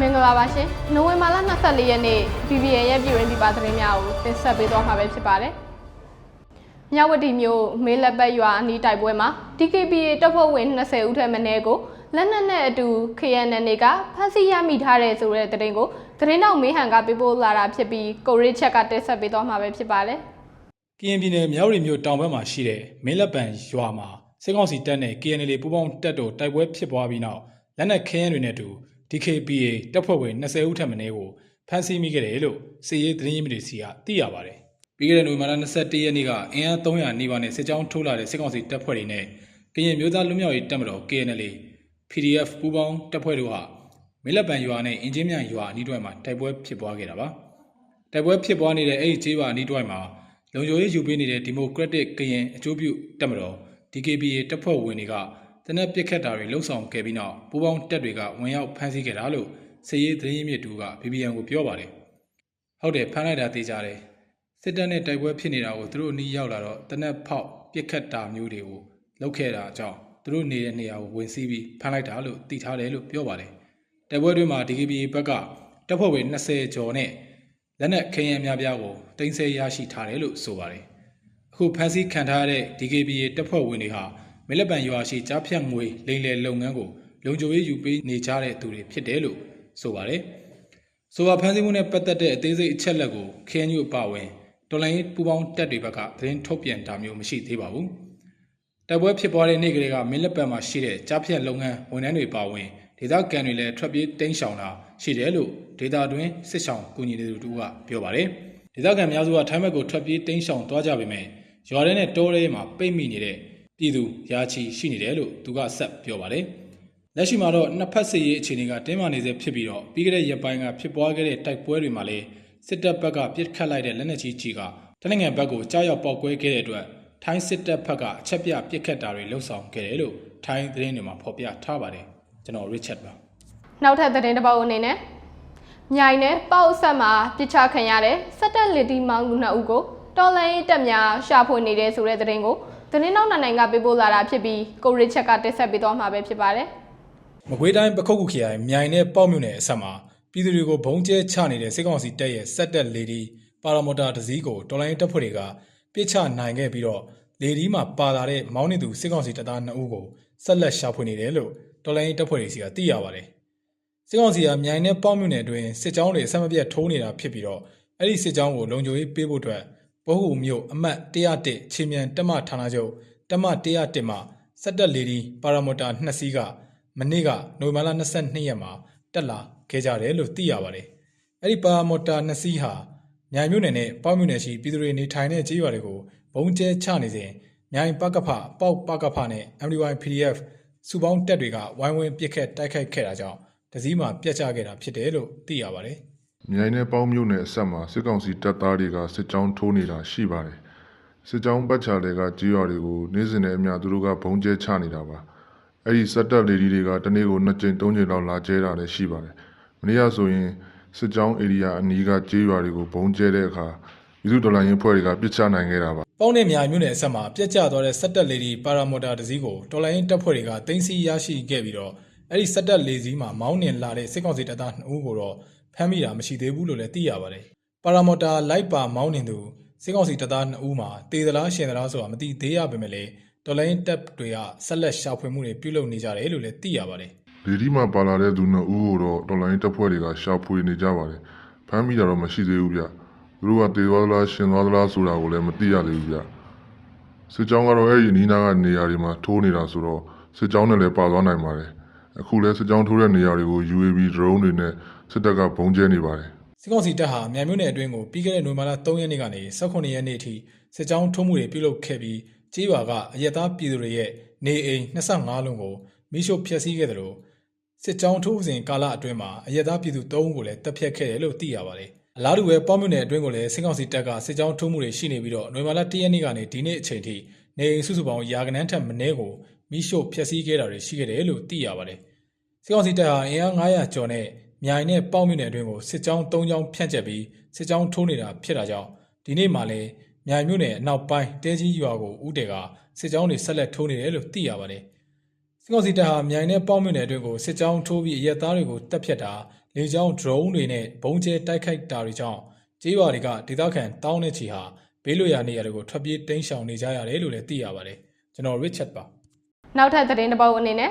မင်္ဂလာပါရှင်နိုဝင်ဘာလ24ရက်နေ့ PBN ရဲ့ပြည်ရင်းဒီပါသတင်းများကိုတင်ဆက်ပေးသွားမှာပဲဖြစ်ပါတယ်မြဝတီမြို့မေးလက်ပတ်ရွာအနီးတိုက်ပွဲမှာ DKBA တပ်ဖွဲ့ဝင်20ဦးထက်မနည်းကိုလက်နက်နဲ့အတူ KNN ကဖမ်းဆီးရမိထားတဲ့ဆိုတဲ့သတင်းကိုသတင်းတောက်မေးဟန်ကပေးပို့လာတာဖြစ်ပြီးကိုရစ်ချက်ကတင်ဆက်ပေးသွားမှာပဲဖြစ်ပါတယ်ကရင်ပြည်နယ်မြောက်ရီမြို့တောင်ဘက်မှာရှိတဲ့မင်းလက်ပံရွာမှာစစ်ကောင်စီတပ်နဲ့ KNL ပူးပေါင်းတပ်တို့တိုက်ပွဲဖြစ်ပွားပြီးနောက်လက်နက်ခဲယမ်းတွေနဲ့အတူ DKPA တပ်ဖွဲ့ဝင်20ဦးထပ်မံကိုဖမ်းဆီးမိခဲ့တယ်လို့စစ်ရေးသတင်းရင်းမြစ်တွေစီကသိရပါတယ်။ပြီးခဲ့တဲ့နိုဝင်ဘာလ21ရက်နေ့ကအင်အား300နီးပါးနဲ့စစ်ကြောင်းထိုးလာတဲ့စစ်ကောင်စီတပ်ဖွဲ့တွေနဲ့ကရင်မျိုးသားလူမျိုးရေးတပ်မတော် KNL PDF ပူးပေါင်းတပ်ဖွဲ့တို့ဟာမင်းလက်ပံရွာနဲ့အင်ဂျင်မြန်ရွာအနီးတွဲမှာတိုက်ပွဲဖြစ်ပွားခဲ့တာပါ။တိုက်ပွဲဖြစ်ပွားနေတဲ့အဲ့ဒီကျေးရွာအနီးတွိုင်းမှာလုံခြုံရေးယူပေးနေတဲ့ဒီမိုကရက်တစ်ကရင်အကျိုးပြုတပ်မတော် DKBA တပ်ဖွဲ့ဝင်တွေက တနက်ပစ်ခတ်တာတွေလှုပ်ဆောင်ခဲ့ပြီးနောက်ပူးပေါင်းတပ်တွေကဝင်ရောက်ဖမ်းဆီးခဲ့တာလို့စစ်ရေးသတင်းရင်းမြစ်တူက BBN ကိုပြောပါတယ်။ဟုတ်တယ်ဖမ်းလိုက်တာသိကြတယ်။စစ်တပ်နဲ့တိုက်ပွဲဖြစ်နေတာကိုသူတို့အနီးရောက်လာတော့တနက်ဖောက်ပစ်ခတ်တာမျိုးတွေကိုလုပ်ခဲ့တာအကြောင်းသူတို့နေတဲ့နေရာကိုဝင်စီးပြီးဖမ်းလိုက်တာလို့သိထားတယ်လို့ပြောပါတယ်။တိုက်ပွဲတွင်မှာ DKBA ဘက်ကတပ်ဖွဲ့ဝင်20ကျော်နဲ့လက်နက်ခင်းရမ်းများပြားကိုတင်ဆက်ရရှိထားတယ်လို့ဆိုပါတယ်။အခုဖမ်းဆီးခံထားရတဲ့ DKBA တပ်ဖွဲ့ဝင်တွေဟာ မဲလက်ပံရွာရှိကြားဖြတ်ငွေလိမ်လည်လုပ်ငန်းကိုလုံခြုံရေးယူပေးနေကြတဲ့သူတွေဖြစ်တယ်လို့ဆိုပါတယ်။ဆိုပါဖမ်းဆီးမှုနဲ့ပတ်သက်တဲ့အသေးစိတ်အချက်လက်ကို KNU အပါအဝင်တော်လိုင်းပူပေါင်းတပ်တွေဘက်ကသတင်းထုတ်ပြန်တာမျိုးမရှိသေးပါဘူး။တိုက်ပွဲဖြစ်ပွားတဲ့နေ့ကလေးကမင်းလက်ပံမှာရှိတဲ့ကြားဖြတ်လုပ်ငန်းဝန်ထမ်းတွေပါဝင်ဒေသခံတွေလည်းထွက်ပြေးတိမ်းရှောင်တာရှိတယ်လို့ဒေသတွင်းစစ်ဆောင်ကူညီနေသူတို့ကပြောပါတယ်။ဒေသခံများစုကထိုင်းဘက်ကိုထွက်ပြေးတိမ်းရှောင်သွားကြပေမဲ့ရွာထဲနဲ့တောထဲမှာပိတ်မိနေတဲ့ ပြည်သူရာချီရှိနေတယ်လို့သူကဆက်ပြောပါတယ်။လက်ရှိမှာတော့နှစ်ဖက်စစ်ရေးအခြေအနေကတင်းမာနေဆဲဖြစ်ပြီးတော့ပြီးခဲ့တဲ့ရက်ပိုင်းကဖြစ်ပွားခဲ့တဲ့တိုက်ပွဲတွေမှာလည်းစစ်တပ်ဘက်ကပြစ်ခတ်လိုက်တဲ့လက်နက်ကြီးကြီးကတနင်္ဂနွေဘက်ကိုကြားရောက်ပောက်ကွဲခဲ့တဲ့အတွက်ထိုင်းစစ်တပ်ဘက်ကအချက်ပြပြစ်ခတ်တာတွေလှုပ်ဆောင်ခဲ့တယ်လို့ထိုင်းသတင်းတွေမှာဖော်ပြထားပါတယ်ကျွန်တော် Richard ပါနောက်ထပ်သတင်းတစ်ပုဒ်အနေနဲ့မြိုင်နဲ့ပေါ့အဆက်မှာပြစ်ချခံရတဲ့စက်တက်လီတီမောင်လူနှစ်ဦးကိုတော်လိုင်းတက်များရှာဖွေနေတဲ့ဆိုတဲ့သတင်းကို သတင်းနောက်နိုင်ငံကပေးပို့လာတာဖြစ်ပြီးကိုရစ်ချက်ကတင်ဆက်ပေးသွားမှာပဲဖြစ်ပါတယ်မကွေးတိုင်းပခုတ်ကူခရိုင်မြိုင်နဲ့ပေါ့မြို့နယ်အဆက်မှာပြည်သူတွေကိုဘုံကျဲချနေတဲ့စစ်ကောင်စီတပ်ရဲ့စက်တက်လေဒီပါရာမော်တာတစည်းကိုတော်လိုင်းတပ်ဖွဲ့တွေကပြစ်ချနိုင်ခဲ့ပြီးတော့လေဒီမှာပါလာတဲ့မောင်းနေသူစစ်ကောင်စီတပ်သား2ဦးကိုဆက်လက်ရှာဖွေနေတယ်လို့တော်လိုင်းတပ်ဖွဲ့တွေစီကသိရပါတယ်။စစ်ကောင်စီကမြိုင်နဲ့ပေါ့မြို့နယ်အတွင်းစစ်ကြောင်းတွေအဆက်မပြတ်ထိုးနေတာဖြစ်ပြီးတော့အဲ့ဒီစစ်ကြောင်းကိုလုံခြုံရေးပေးဖို့အတွက် ဘဟုမြို့အမှတ်101ချီမြန်တက်မဌာနချုပ်တက်မ101မှာစက်တက်လေဒီပါရာမော်တာ2စီးကမနေ့ကနိုဝင်ဘာလ22ရက်မှာတက်လာခဲ့ကြတယ်လို့သိရပါတယ်။အဲ့ဒီပါမော်တာနှစ်စီးဟာမြိုင်မြို့နယ်နဲ့ပေါ့မြို့နယ်ရှိပြည်သူတွေနေထိုင်တဲ့ကြေးရွာတွေကိုဘုံကျဲချနေစဉ်မြိုင်ပကဖပေါက်ပကဖနဲ့ MDY PDF စုပေါင်းတပ်တွေကဝိုင်းဝန်းပစ်ခတ်တိုက်ခိုက်ခဲ့တာကြောင့်တစည်းမှာပြတ်ကျခဲ့တာဖြစ်တယ်လို့သိရပါတယ်။ မြိုင်နယ်ပေါင်းမြို့နယ်အဆက်မှာစစ်ကောင်စီတပ်သားတွေကစစ်ကြောင်းထိုးနေတာရှိပါတယ်။စစ်ကြောင်းပတ်ချာတွေကကြေးရွာတွေကိုနေ့စဉ်နဲ့အမျှသူတို့ကဘုံကျဲချနေတာပါ။အဲ့ဒီစက်တက်လေဒီတွေကတနေ့ကို2ကြိမ်3ကြိမ်လောက်လာကျဲတာလည်းရှိပါတယ်။မနေ့ကဆိုရင်စစ်ကြောင်းဧရိယာအနီးကကြေးရွာတွေကိုဘုံကျဲတဲ့အခါပြည်သူတော်လှန်ရေးဖွဲ့တွေကပစ်ချနိုင်ခဲ့တာပါပေါင်းတဲ့မြိုင်မြို့နယ်အဆက်မှာပြက်ကျသွားတဲ့စက်တက်လေဒီပါရာမော်တာတစည်းကိုတော်လိုင်းတပ်ဖွဲ့တွေကတင်စီရရှိခဲ့ပြီးတော့အဲ့ဒီစက်တက်လေစီးမှာမောင်းနှင်လာတဲ့စစ်ကောင်စီတပ်သား2ဦးကိုတော့ ဖမ်းမိတာမရှိသေးဘူးလို့လည်းသိရပါတယ်။ပါရာမော်တာလိုက်ပါမောင်းနှင်သူစစ်ကောင်စီတပ်သား2ဦးမှာတေသလားရှင်သလားဆိုတာမသိသေးရပါပဲလေတော်လိုင်းတပ်တွေကဆက်လက်ရှာဖွေမှုတွေပြုလုပ်နေကြတယ်လို့လည်းသိရပါတယ်။။လေဒီမှာပါလာတဲ့သူနှစ်ဦးကိုတော့တော်လိုင်းတပ်ဖွဲ့တွေကရှာဖွေနေကြပါတယ်။ဖမ်းမိတာတော့မရှိသေးဘူးဗျ။သူတို့ကတေသွားသလားရှင်သွားသလားဆိုတာကိုလည်းမသိရသေးဘူးဗျ။စစ်ကြောင်းကတော့အဲ့ဒီနီးနားကနေရာတွေမှာထိုးနေတာဆိုတော့စစ်ကြောင်းနဲ့လည်းပါသွားနိုင်ပါတယ်။အခုလည်းစစ်ကြောင်းထိုးတဲ့နေရာတွေကို UAV drone တွေနဲ့ စစ်တပ်ကဘုံကျဲနေပါတယ်။စစ်ကောင်စီတပ်ဟာမြန်မြို့နယ်အတွင်းကိုပြီးခဲ့တဲ့နိုဝင်ဘာလ3ရက်နေ့ကနေ18ရက်နေ့အထိစစ်ကြောင်းထုံးမှုတွေပြုလုပ်ခဲ့ပြီးကြေးရွာကအရက်သားပြည်သူတွေရဲ့နေအိမ်25လုံးကိုမိရှို့ဖျက်ဆီးခဲ့တယ်လို့စစ်ကြောင်းထိုးစဉ်ကာလအတွင်းမှာအရက်သားပြည်သူ3ဦးကိုလည်းတပ်ဖြတ်ခဲ့တယ်လို့သိရပါတယ်။အလားတူပဲပေါ့မြို့နယ်အတွင်းကိုလည်းစစ်ကောင်စီတပ်ကစစ်ကြောင်းထုံးမှုတွေရှိနေပြီးတော့နိုဝင်ဘာလ1ရက်နေ့ကနေဒီနေ့အချိန်ထိနေအိမ်စုစုပေါင်းရာကနန်းထက်မနည်းကိုမိရှို့ဖျက်ဆီးခဲ့တာတွေရှိခဲ့တယ်လို့သိရပါတယ်။စစ်ကောင်စီတပ်ဟာအင်အား900ကျော်နဲ့ မြိုင်နဲ့ပေါက်မြို့နယ်အတွင်းကိုစစ်ကြောင်း၃ကြောင်းဖြန့်ကျက်ပြီးစစ်ကြောင်းထိုးနေတာဖြစ်တာကြောင့်ဒီနေ့မှလည်းမြိုင်မြို့နယ်အနောက်ပိုင်းတဲကြီးရွာကိုဥတေကစစ်ကြောင်းတွေဆက်လက်ထိုးနေတယ်လို့သိရပါတယ်။စစ်ကောင်စီတပ်ဟာမြိုင်နဲ့ပေါက်မြို့နယ်အတွင်းကိုစစ်ကြောင်းထိုးပြီးအရက်သားတွေကိုတပ်ဖြတ်တာလေကြောင်း drone တွေနဲ့ဘုံကျဲတိုက်ခိုက်တာတွေကြောင့်ကြေးရွာတွေကဒေသခံတောင်းနဲ့ချီဟာဘေးလွတ်ရာနေရာတွေကိုထွက်ပြေးတိမ်းရှောင်နေကြရတယ်လို့လည်းသိရပါတယ်ကျွန်တော် Richard ပါနောက်ထပ်သတင်းတစ်ပုဒ်အနေနဲ့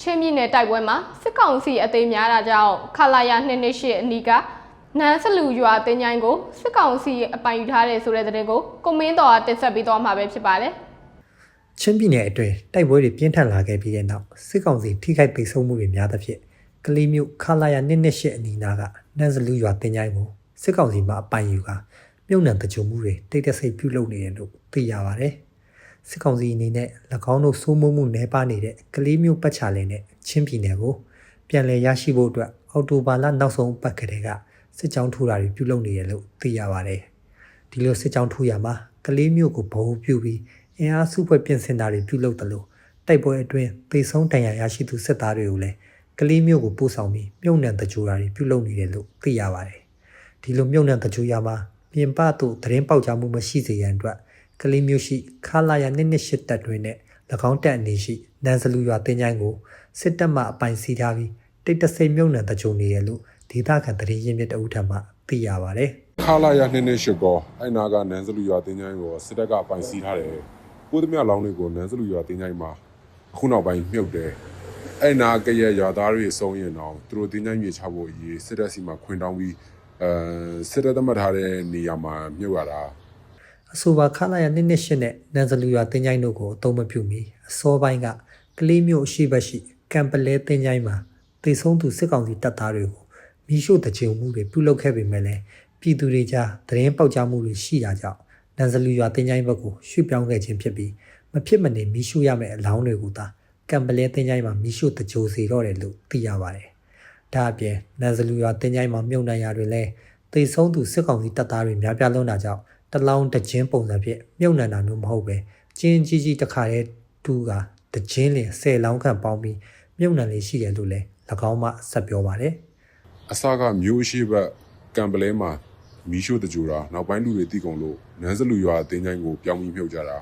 ချင်းပြည်နယ်တိုက်ပွဲမှာစစ်ကောင်စီအသေးများတာကြောင့်ခလာယာ228အနီးကနန်းစလူရွာတင်ញိုင်းကိုစစ်ကောင်စီအပိုင်ယူထားတယ်ဆိုတဲ့သတင်းကိုကိုမင်းတော်ကတင်ဆက်ပေးသွားမှာပဲဖြစ်ပါတယ်ချင်းပြည်နယ်အတွင်းတိုက်ပွဲတွေပြင်းထန်လာခဲ့ပြီးတဲ့နောက်စစ်ကောင်စီထိခိုက်ပိတ်ဆို့မှုတွေများသဖြင့်ကလေးမျိုးခလာယာနှစ်နှစ်ရှစ်အနီးနားကနန်းစလူရွာတင်ကြိုင်ကိုစစ်ကောင်စီမှအပိုင်ယူကမြုပ်နှံတကြုံမှုတွေတိတ်တဆိတ်ပြုလုပ်နေတယ်လို့သိရပါတယ်။ စစ်ကောင်စီအနေနဲ့၎င်းတို့စိုးမိုးမှုနှဲပါနေတဲ့ကလေးမျိုးပတ်ချာလင်းနဲ့ချင်းပြည်နယ်ကိုပြန်လည်ရရှိဖို့အတွက်အော်တိုဘာလနောက်ဆုံးပတ်ကလေးကစစ်ကြောင်းထိုးတာတွေပြုလုပ်နေတယ်လို့သိရပါတယ်။ဒီလိုစစ်ကြောင်းထိုးရမှာကလေးမျိုးကိုဘုံပြုပြီးအင်အားစုဖွဲ့ပြင်ဆင်တာတွေပြုလုပ်တယ်လို့တိုက်ပွဲအတွင်းပေဆုံးတန်ရာရရှိသူစစ်သားတွေကိုလည်းကလေးမျိုးကိုပို့ဆောင်ပြီးမြုံနှံတကြိုတာတွေပြုလုပ်နေတယ်လို့သိရပါတယ်။ဒီလိုမြုံနှံတကြိုရမှာပြင်ပသို့သတင်းပေါက်ကြားမှုမရှိစေရန်အတွက် ကလေးမျိုးရှိခလာယာနှစ်နှစ်ရှစ်တပ်တွင်နဲ့၎င်းတပ်အနေရှိနန်စလူရွာတင်ချိုင်းကိုစစ်တပ်မှအပိုင်စီထားပြီးတိတ်တဆိတ်မြုံနှံတကြိုနေရလို့ဒေသခံသတင်းရင်းမြစ်တအုပ်ထံမှသိရပါတယ်။ခလာရနှစ်နှစ်ရှစ်ကောအဲ့နာကနန်းစလူရွာတင်းချိုင်းကိုစစ်တပ်ကအပိုင်စီးထားတယ်ကိုသမျှလောင်းတွေကိုနန်းစလူရွာတင်းချိုင်းမှာအခုနောက်ပိုင်းမြုပ်တယ်အဲ့နာကရဲ့ရွာသားတွေဆုံးရင်တော့သူတို့တင်းချိုင်းမြေချဖို့အရေးစစ်တပ်စီမှာခွင်တောင်းပြီးအဲစစ်တပ်သတ်မှတ်ထားတဲ့နေရာမှာမြုပ်ရတာ အဆိုပါခလာရနှစ်နှစ်ရှစ်နဲ့နန်ဇလူရွာတင်းချိုင်းတို့ကိုအသုံးမပြုမီအစောပိုင်းကကလေးမျိုးအရှိဘက်ရှိကံပလဲတင်းချိုင်းမှာတေဆုံးသူစစ်ကောင်စီတပ်သားတွေကိုမိရှို့တကြုံမှုတွေပြုလုပ်ခဲ့ပေမဲ့လည်းပြည်သူတွေကြားသတင်းပေါက်ကြားမှုတွေရှိတာကြောင့်နန်ဇလူရွာတင်းချိုင်းဘက်ကိုရွှေ့ပြောင်းခဲ့ခြင်းဖြစ်ပြီးမဖြစ်မနေမိရှို့ရမယ့်အလောင်းတွေကိုသာကံပလဲတင်းချိုင်းမှာမိရှို့တကြိုစေတော့တယ်လို့သိရပါတယ်။ဒါအပြင်နန်ဇလူရွာတင်းချိုင်းမှာမြုံနှံရာတွေလည်းတေဆုံးသူစစ်ကောင်စီတပ်သားတွေများပြားလွန်းတာကြောင့် တလောင်းတခြင်းပုံစံဖြင့်မြုပ်နှံတာမျိုးမဟုတ်ပဲကျင်းကြီးကြီးတစ်ခါတည်းတူးကတခြင်းလင်10လောင်းခန့်ပေါင်းပြီးမြုပ်နှံလေးရှိတယ်လို့လည်း၎င်းမှဆက်ပြောပါတယ်အစကမျိုးရှိဘက်ကံပလဲမှာမီးရှို့တကြူတာနောက်ပိုင်းလူတွေတီးကုန်လို့နန်းစလူရွာတင်းချိုင်းကိုပြောင်းပြီးမြုပ်ကြတာ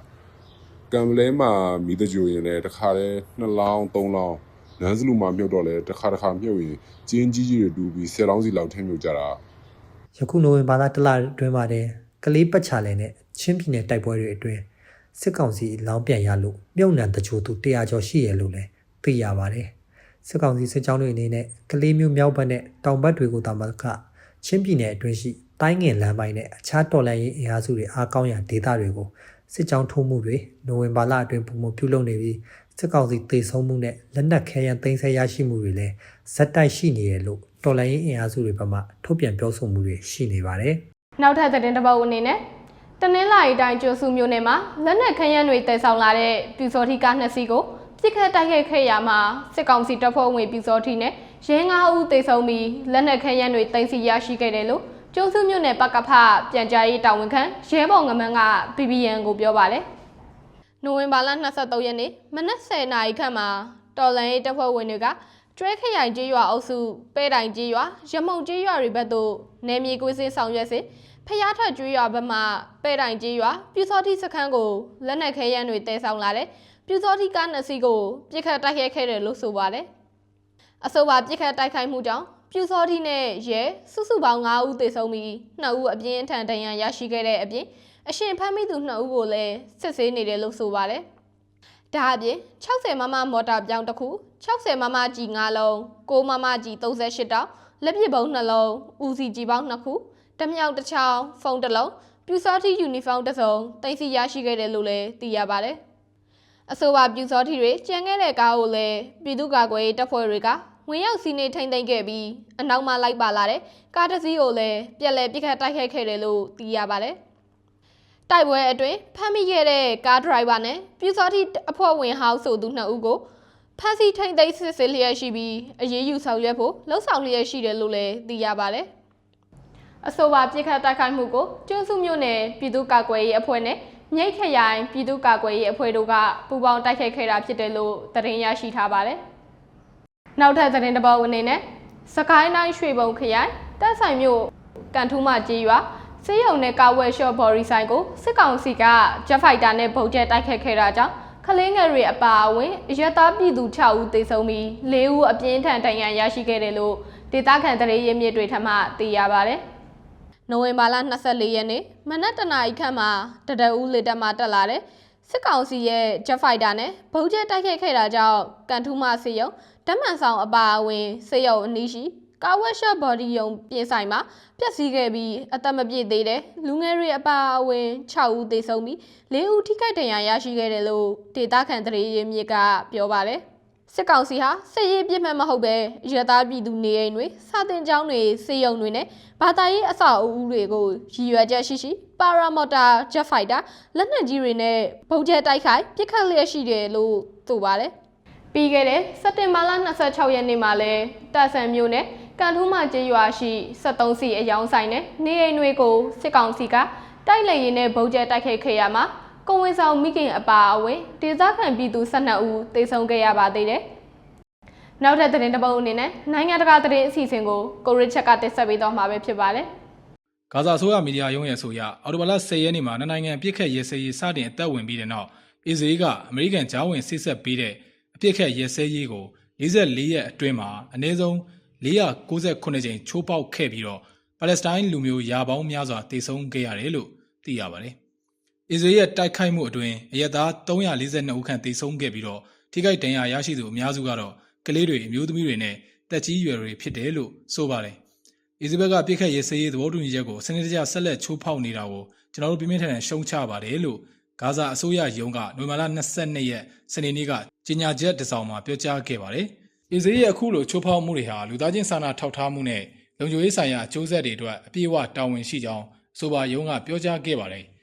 ကံပလဲမှာမီးတကြူရင်လည်းတစ်ခါတည်းနှစ်လောင်းသုံးလောင်းနန်းစလူမှာမြုပ်တော့လည်းတစ်ခါတစ်ခါမြုပ်ရင်ကျင်းကြီးကြီးတွေတူပြီး10လောင်းစီလောက်ထင်းမြုပ်ကြတာယခုနိုဝင်ဘာလတလအတွင်းမှာတည်း ကလေးပတ်ချာလည်နဲ့ချင်းပြည်နယ်တိုက်ပွဲတွေအတွင်းစစ်ကောင်စီလောင်းပြန်ရလို့မြုပ်နှံတချို့သူ100ကျော်ရှိရလို့လည်းသိရပါတယ်စစ်ကောင်စီစစ်ကြောင်းတွေအနေနဲ့ကလေးမျိုးမြောက်ဘက်နဲ့တောင်ဘက်တွေကိုတာမကချင်းပြည်နယ်အတွင်းရှိတိုင်းငင်လမ်းပိုင်းနဲ့အခြားတော်လှန်ရေးအင်အားစုတွေအားကောင်းရာဒေသတွေကိုစစ်ကြောင်းထိုးမှုတွေနိုဝင်ဘာလအတွင်းပုံမပြုလုပ်နေပြီးစစ်ကောင်စီတေဆုံးမှုနဲ့လက်နက်ခဲယမ်းသိမ်းဆည်းရရှိမှုတွေလည်းဇက်တိုက်ရှိနေတယ်လို့တော်လှန်ရေးအင်အားစုတွေဘက်မှထုတ်ပြန်ပြောဆိုမှုတွေရှိနေပါတယ် နောက်ထပ်သတင်းတစ်ပုဒ်အနေနဲ့တနင်္လာရီတိုင်းကျွန်းစုမြို့နယ်မှာလက်နက်ခရမ်းတွေတည်ဆောင်လာတဲ့ပြူစောတိကားနှစ်စီးကိုပြစ်ခတ်တိုက်ခိုက်ခဲ့ရမှာစစ်ကောင်စီတပ်ဖွဲ့ဝင်ပြူစောတိနဲ့ရဲ9ဦးတေဆုံးပြီးလက်နက်ခရမ်းတွေတင်စီရရှိခဲ့တယ်လို့ကျွန်းစုမြို့နယ်ပကဖပြန်ကြားရေးတာဝန်ခံရဲဘော်ငမန်းက PBN ကိုပြောပါတယ်နိုဝင်ဘာလ23ရက်နေ့မနက်10:00နာရီခန့်မှာတော်လန်ရေးတပ်ဖွဲ့ဝင်တွေကကျွဲခရိုင်ကျေးရွာအုပ်စုပဲတိုင်ကျေးရွာရမုံကျေးရွာတွေဘက်သို့နယ်မြေကွေးစင်းဆောင်ရွက်စဉ် ဖျားထကျွေးရွာဘက်မှပဲတိုင်ကျေးရွာပြူစောတိစခန်းကိုလက်နက်ခဲယမ်းတွေတဲဆောင်လာတဲ့ပြူစောတိကားနှစ်စီးကိုပြစ်ခတ်တိုက်ခိုက်ခဲ့တယ်လို့ဆိုပါတယ်။အဆိုပါပြစ်ခတ်တိုက်ခိုက်မှုကြောင့်ပြူစောတိနဲ့ရဲစုစုပေါင်း9ဦးသေဆုံးပြီး2ဦးအပြင်းအထန်ဒဏ်ရာရရှိခဲ့တဲ့အပြင်အရှင်ဖမ်းမိသူ2ဦးကိုလည်းစစ်ဆေးနေတယ်လို့ဆိုပါတယ်။ဒါအပြင်60မမမော်တာပြောင်းတစ်ခု60မမကြီး9လုံး6မမကြီး38တောင်လက်ပစ်ပုံး2လုံးဦးစီကြီးပေါင်း2ခု တမြောက်တစ်ချောင်းဖုန်းတစ်လုံးပြူစောတိယူနီဖောင်းတစ်စုံတင်စီရရှိခဲ့တယ်လို့လည်းသိရပါတယ်။အဆိုပါပြူစောတိတွေကျန်ခဲ့တဲ့ကားကိုလည်းပြည်သူ့ကာကွယ်ရေးတပ်ဖွဲ့တွေကဝင်ရောက်စီးနေထိမ့်သိမ်းခဲ့ပြီးအနောက်မှလိုက်ပါလာတဲ့ကားတစ်စီးကိုလည်းပြက်လက်ပစ်ခတ်တိုက်ခိုက်ခဲ့တယ်လို့သိရပါတယ်။တိုက်ပွဲအတွင်းဖမ်းမိခဲ့တဲ့ကားဒရိုင်ဘာနဲ့ပြူစောတိအဖွဲ့ဝင်ဟောင်းဆိုသူနှစ်ဦးကိုဖမ်းဆီးထိမ့်သိမ်းစစ်ဆေးလျက်ရှိပြီးအရေးယူဆောင်ရွက်ဖို့လှုံ့ဆော်လျက်ရှိတယ်လို့လည်းသိရပါတယ်။ အဆိုပါပြစ်ခတ်တိုက်ခိုက်မှုကိုကျွန်းစုမြို့နယ်ပြည်သူ့ကာကွယ်ရေးအဖွဲ့နဲ့မြိတ်ခရိုင်ပြည်သူ့ကာကွယ်ရေးအဖွဲ့တို့ကပူးပေါင်းတိုက်ခိုက်ခဲ့တာဖြစ်တယ်လို့သတင်းရရှိထားပါတယ်။နောက်ထပ်သတင်းတစ်ပုဒ်အနေနဲ့စကိုင်းတိုင်းရွှေဘုံခရိုင်တပ်ဆိုင်မြို့ကန်ထူးမကြီးရွာစေးရုံနဲ့ကာဝယ်ရှော့ဘော်ရီဆိုင်ကိုစစ်ကောင်စီကဂျက်ဖိုက်တာနဲ့ဗုံးကျဲတိုက်ခတ်ခဲ့တာကြောင့်ကလေးငယ်တွေအပါအဝင်အရက်သားပြည်သူ6ဦးသေဆုံးပြီး4ဦးအပြင်းထန်ဒဏ်ရာရရှိခဲ့တယ်လို့ဒေသခံသတင်းရင်းမြစ်တွေထမှသိရပါတယ်။ နိုဝင်ဘာလ24ရက်နေ့မနက်တနာရီခန့်မှာတဒအူးလေတပ်မှတက်လာတဲ့စစ်ကောင်စီရဲ့ Jet Fighter နဲ့ဗုံးကျဲတိုက်ခိုက်ခဲ့တာကြောင့်ကန်ထူးမစေယုံဓာတ်မှန်ဆောင်အပါအဝင်စေယုံအနီးရှိကာဝက်ရှော့ဘော်ဒီယုံပြင်ဆိုင်မှာပျက်စီးခဲ့ပြီးအသက်မပြည့်သေးတဲ့လူငယ်တွေအပါအဝင်6ဦးသေဆုံးပြီး4ဦးထိခိုက်ဒဏ်ရာရရှိခဲ့တယ်လို့ဒေသခံသတင်းရင်းမြစ်ကပြောပါတယ် စစ်ကောင်စီဟာစစ်ရေးပြစ်မှတ်မဟုတ်ပဲရသားပြည်သူနေအိမ်တွေစာတင်ကျောင်းတွေစေယုံတွေနဲ့ဘာသာရေးအဆောက်အဦတွေကိုရည်ရွယ်ချက်ရှိရှိပါရာမော်တာဂျက်ဖိုက်တာလက်နက်ကြီးတွေနဲ့ဗုံးကျဲတိုက်ခိုက်ပစ်ခတ်လျက်ရှိတယ်လို့ဆိုပါတယ်ပြီးခဲ့တဲ့စက်တင်ဘာလ26ရက်နေ့မှာလဲတပ်ဆန်မျိုးနဲ့ကန်ထူးမကျေးရွာရှိ73စီအယောင်ဆိုင်နဲ့နေအိမ်တွေကိုစစ်ကောင်စီကတိုက်လေရင်နဲ့ဗုံးကျဲတိုက်ခိုက်ခဲ့ရမှာ ကိုဝင်ဆောင်မိခင်အပါအဝင်ဒေသခံပြည်သူ12ဦးသေဆုံးခဲ့ရပါသေးတယ်။နောက်ထပ်သတင်းတစ်ပုဒ်အနေနဲ့နိုင်ငံတကာသတင်းအစီအစဉ်ကိုကိုရစ်ချက်ကတင်ဆက်ပေးသွားမှာပဲဖြစ်ပါတယ်။ဂါဇာအစိုးရမီဒီယာရုံးရဲ့ဆိုရအော်တိုဘာလ10ရက်နေ့မှာနှစ်နိုင်ငံပြစ်ခတ်ရဲစဲရေးစတင်အသက်ဝင်ပြီးတဲ့နောက်အစ္စရေးကအမေရိကန်ဂျာဝင်စစ်ဆက်ပေးတဲ့အပြစ်ခတ်ရဲစဲရေးကို44ရက်အတွင်းမှာအနည်းဆုံး498ကြိမ်ချိုးပေါက်ခဲ့ပြီးတော့ပါလက်စတိုင်းလူမျိုးယာပေါင်းများစွာတေဆုံးခဲ့ရတယ်လို့သိရပါတယ်။ အစ္စရေးရဲ့တိုက်ခိုက်မှုအတွင်းအရက်သား342ဦးခန့်တေဆုံးခဲ့ပြီးတော့ထိခိုက်ဒဏ်ရာရရှိသူအများစုကတော့ကလေးတွေအမျိုးသမီးတွေနဲ့တက်ကြီးရွယ်တွေဖြစ်တယ်လို့ဆိုပါတယ်။အစ္စရေးဘက်ကပြစ်ခတ်ရေးစရေးသဘောတူညီချက်ကိုစနစ်တကျဆက်လက်ချိုးဖောက်နေတာကိုကျွန်တော်တို့ပြင်းပြင်းထန်ထန်ရှုံချပါတယ်လို့ဂါဇာအစိုးရယုံကနိုဝင်ဘာလ22ရက်စနေနေ့ကကြေညာချက်တစ်စောင်မှာပြောကြားခဲ့ပါတယ်။အစ္စရေးရဲ့အခုလိုချိုးဖောက်မှုတွေဟာလူသားချင်းစာနာထောက်ထားမှုနဲ့လုံခြုံရေးဆိုင်ရာအကျိုးဆက်တွေအတွက်အပြည့်အဝတာဝန်ရှိကြောင်းအဆိုပါယုံကပြောကြားခဲ့ပါတယ်။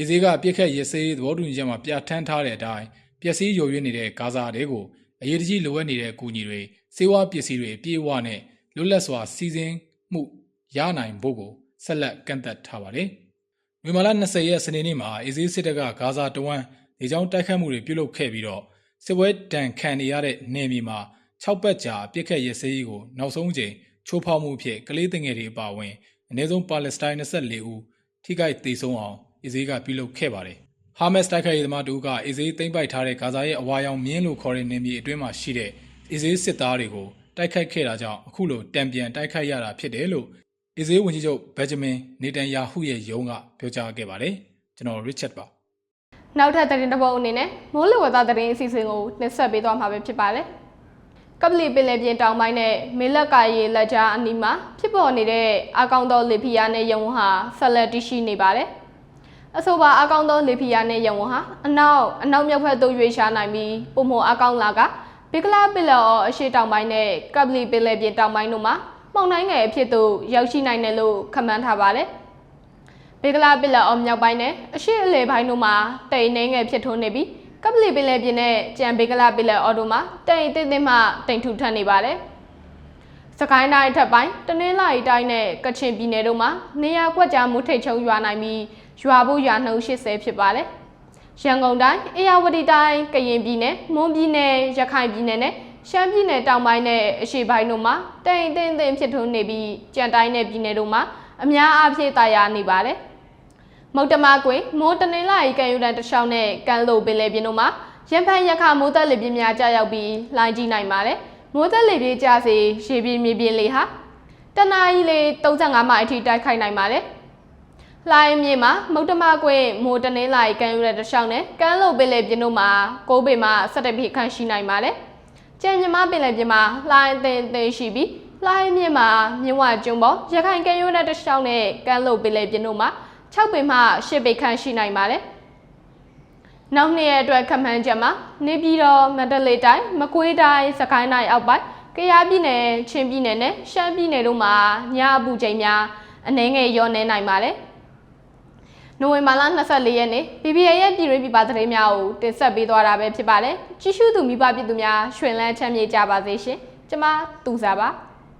အစ္စရေးကပြစ်ခတ်ရေးစရေးသဘောတူညီချက်မှာပြဋ္ဌာန်းထားတဲ့အတိုင်းပျက်စီးယိုယွင်းနေတဲ့ဂါဇာတွေကိုအရေးတကြီးလိုအပ်နေတဲ့အကူအညီတွေစေဝါပစ္စည်းတွေအပြည့်အဝနဲ့လွတ်လပ်စွာစီစဉ်မှုရနိုင်ဖို့ကိုဆက်လက်ကန့်သက်ထားပါတယ်။မြန်မာလ20ရက်စနေနေ့မှာအစ္စရေးစစ်တပ်ကဂါဇာတဝမ်းနေကြောင်းတိုက်ခတ်မှုတွေပြုလုပ်ခဲ့ပြီးတော့စစ်ပွဲတန်ခံနေရတဲ့နေမြေမှာ6ပတ်ကြာပြစ်ခတ်ရစည်းကိုနောက်ဆုံးချိန်ချိုးဖောက်မှုအဖြစ်ကလေးငယ်တွေအပါအဝင်အနည်းဆုံးပါလက်စတိုင်း24ဦးထိခိုက်ဒေဆုံးအောင် အစ္စရေးကပြုလုပ်ခဲ့ပါတယ်။ဟာမတ်စ်တိုက်ခိုက်ရေးသမားတို့ကအစ္စရေးသိမ်းပိုက်ထားတဲ့ဂါဇာရဲ့အဝါရောင်မြင်းလို့ခေါ်တဲ့နေမြေအတွင်းမှာရှိတဲ့အစ္စရေးစစ်သားတွေကိုတိုက်ခိုက်ခဲ့တာကြောင့်အခုလိုတံပြန်တိုက်ခိုက်ရတာဖြစ်တယ်လို့အစ္စရေးဝန်ကြီးချုပ်ဘက်ဂျမင်နေတန်ယာဟုရဲ့ယုံကပြောကြားခဲ့ပါတယ်ကျွန်တော်ရစ်ချက်ပါနောက်ထပ်သတင်းတစ်ပုဒ်အနေနဲ့မိုးလေဝသသတင်းအစီအစဉ်ကိုနှက်ဆက်ပေးသွားမှာပဲဖြစ်ပါတယ်။ကပလီပင်လယ်ပြင်တောင်ပိုင်းနဲ့မေလက်ကရေလက်ကြားအနီးမှာဖြစ်ပေါ်နေတဲ့အကောင်သောလေဖီယာနဲ့ယုံဟာဆက်လက်တည်ရှိနေပါတယ်။ အဆိုပါအကောင်သောလေဖီယာနဲ့ယုံဟာအနောက်အနောက်မြောက်ဘက်သို့ရွေ့ရှားနိုင်ပြီးပုံမအကောင်လာကဘီကလာပင်လယ်အော်အရှေ့တောင်ပိုင်းနဲ့ကပလီပင်လယ်ပြင်တောင်ပိုင်းတို့မှာမှုန်တိုင်းငယ်အဖြစ်သို့ရောက်ရှိနိုင်တယ်လို့ခန့်မှန်းထားပါတယ်။ဘေကလာပစ်လက်အော်မြောက်ပိုင်းနဲ့အရှိအလေပိုင်းတို့မှာတိမ်နှင်းငယ်ဖြစ်ထွန်းနေပြီးကပလီပင်လယ်ပြင်နဲ့ကြံဘေကလာပစ်လက်အော်တို့မှာတိမ်တိမ်တိမ်မှတိမ်ထူထပ်နေပါတယ်။စကိုင်းတိုင်းထပ်ပိုင်းတနင်္လာရီတိုင်းနဲ့ကချင်ပြည်နယ်တို့မှာနေရာကွက်ကြားမှုထိတ်ချုံရွာနိုင်ပြီး ရွာဖို့ရွာနှုံ80ဖြစ်ပါတယ်။ရန်ကုန်တိုင်းအေရဝတီတိုင်းကရင်ပြည်နယ်မွန်ပြည်နယ်ရခိုင်ပြည်နယ်နဲ့ရှမ်းပြည်နယ်တောင်ပိုင်းနဲ့အရှေ့ပိုင်းတို့မှာတိမ်တိမ်တိမ်ဖြစ်ထွန်းနေပြီးကြံတိုင်းနဲ့ပြည်နယ်တို့မှာအများအားဖြင့်တာယာနေပါတယ်။မုတ်တမကွင်မိုးတနင်္လာရီကံယူတန်တလျှောက်နဲ့ကန်လိုပင်လယ်ပြင်တို့မှာရံဖန်ရခမိုးသက်လေပြင်းများကြာရောက်ပြီးလိုင်းကြီးနိုင်ပါတယ်။မိုးသက်လေပြင်းကြစေရေပြင်းမြေပြင်းလေဟာတနအီလေ35မိုင်အထိတိုက်ခိုက်နိုင်ပါတယ်။ လိုင်းမြေမှာမုတ်တမကွင်မိုးတနင်္လာရီကံယူတန်တလျှောက်နဲ့ကန်လိုပင်လယ်ပြင်တို့မှာကိုးပေမှာ17ပေခန့်ရှိနိုင်ပါတယ်။ကျန်မြမပင်လယ်ပြင်မှာလိုင်းအသင်းအသေးရှိပြီးလှိုင်းမြင့်မှာမြင်းဝကျွန်းပေါ်ရခိုင်ကမ်းရိုးတန်းတစ်လျှောက်နဲ့ကမ်းလို့ပင်လယ်ပြင်တို့မှာ6ပေမှ10ပေခန့်ရှိနိုင်ပါတယ်။နောက်နှစ်ရက်အတွက်ခန့်မှန်းချက်မှာနေပြည်တော်မန္တလေးတိုင်းမကွေးတိုင်းစကိုင်းတိုင်းအောက်ပိုင်းကယားပြည်နယ်ချင်းပြည်နယ်နဲ့ရှမ်းပြည်နယ်တို့မှာညအပူချိန်များအနည်းငယ်လျော့နေနိုင်ပါတယ်။ နိုဝင်ဘာလ24ရက်နေ့ PPA ရဲ့ပြည်တွင်းပြည်ပသတင်းများကိုတင်ဆက်ပေးသွားတာပဲဖြစ်ပါတယ်။ကြည့်ရှုသူမိဘပြည်သူများရွှင်လန်းချမ်းမြေ့ကြပါစေရှင်။ကျွန်မသူစားပါ